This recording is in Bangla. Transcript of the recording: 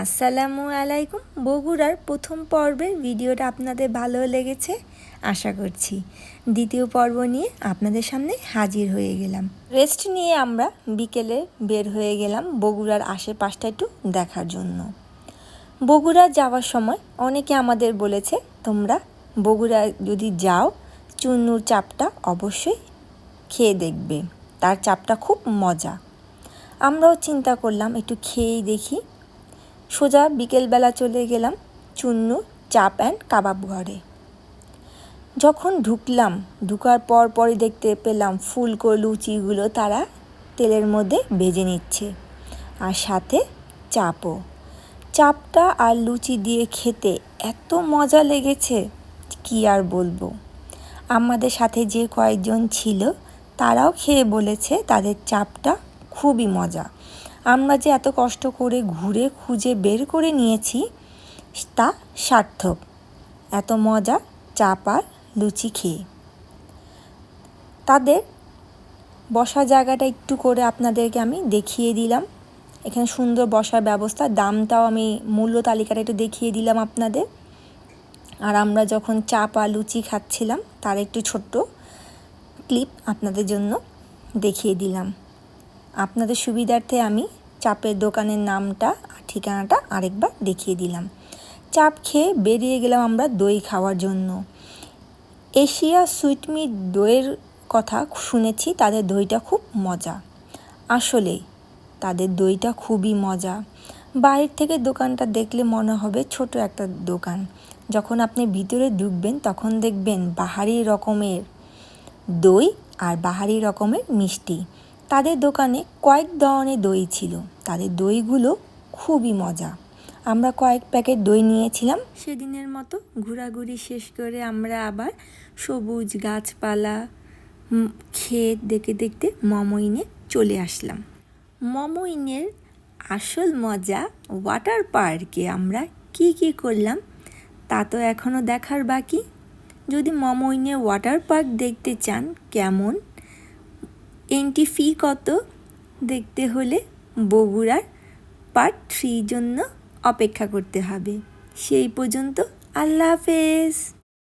আসসালামু আলাইকুম। বগুড়ার প্রথম পর্বের ভিডিওটা আপনাদের ভালো লেগেছে, আশা করছি। দ্বিতীয় পর্ব নিয়ে আপনাদের সামনে হাজির হয়ে গেলাম। রেস্ট নিয়ে আমরা বিকেলে বের হয়ে গেলাম বগুড়ার আশেপাশটা একটু দেখার জন্য। বগুড়া যাওয়ার সময় অনেকে আমাদের বলেছে, তোমরা বগুড়া যদি যাও, চুন্নুর চাপটা অবশ্যই খেয়ে দেখবে। তার চাপটা খুব মজা। আমরাও চিন্তা করলাম, একটু খেয়েই দেখি সোজা বিকেলবেলা চলে গেলাম চুন্নু চাপ অ্যান্ড কাবাব ঘরে। যখন ঢুকলাম, ঢুকার পর পরই দেখতে পেলাম ফুলকো লুচিগুলো তারা তেলের মধ্যে ভেজে নিচ্ছে আর সাথে চাপও। চাপটা আর লুচি দিয়ে খেতে এত মজা লেগেছে, কি আর বলব। আমাদের সাথে যে কয়েকজন ছিল, তারাও খেয়ে বলেছে তাদের চাপটা খুবই মজা। আমরা যে এত কষ্ট করে ঘুরে, খুঁজে বের করে নিয়েছি, তা সার্থক। এত মজা, চাপ আর লুচি খেয়ে। তাদের বসার জায়গাটা একটু করে আপনাদেরকে আমি দেখিয়ে দিলাম। এখানে সুন্দর বসার ব্যবস্থা, দামটাও আমি, মূল্য তালিকাটা একটু দেখিয়ে দিলাম আপনাদের। আর আমরা যখন চাপ আর লুচি খাচ্ছিলাম, তার একটু ছোট্ট ক্লিপ আপনাদের জন্য দেখিয়ে দিলাম। আপনাদের সুবিধার্থে আমি চাপের দোকানের নামটা আর ঠিকানাটা আরেকবার দেখিয়ে দিলাম। চাপ খেয়ে বেরিয়ে গেলাম আমরা দই খাওয়ার জন্য। এশিয়া সুইটমিট দইয়ের কথা শুনেছি, তাদের দইটা খুব মজা। আসলে তাদের দইটা খুবই মজা। বাইরের থেকে দোকানটা দেখলে মনে হবে ছোট একটা দোকান। যখন আপনি ভিতরে ঢুকবেন, তখন দেখবেন বাহারি রকমের দই আর বাহারি রকমের মিষ্টি। তাদের দোকানে কয়েক ধরনের দই ছিল। তাদের দইগুলো খুবই মজা। আমরা কয়েক প্যাকেট দই নিয়েছিলাম। সেদিনের মতো ঘোরাঘুরি শেষ করে আমরা আবার সবুজ গাছপালা ক্ষেত দেখে দেখতে মমইনে চলে আসলাম। মমইনের আসল মজা ওয়াটার পার্কে আমরা কি কি করলাম তা তো এখনও দেখার বাকি। যদি মমইনে ওয়াটার পার্ক দেখতে চান, কেমন? এন্ট্রি ফি কত? দেখতে হলে বগুড়ার পার্ট থ্রির জন্য অপেক্ষা করতে হবে। সেই পর্যন্ত আল্লাহ হাফেজ।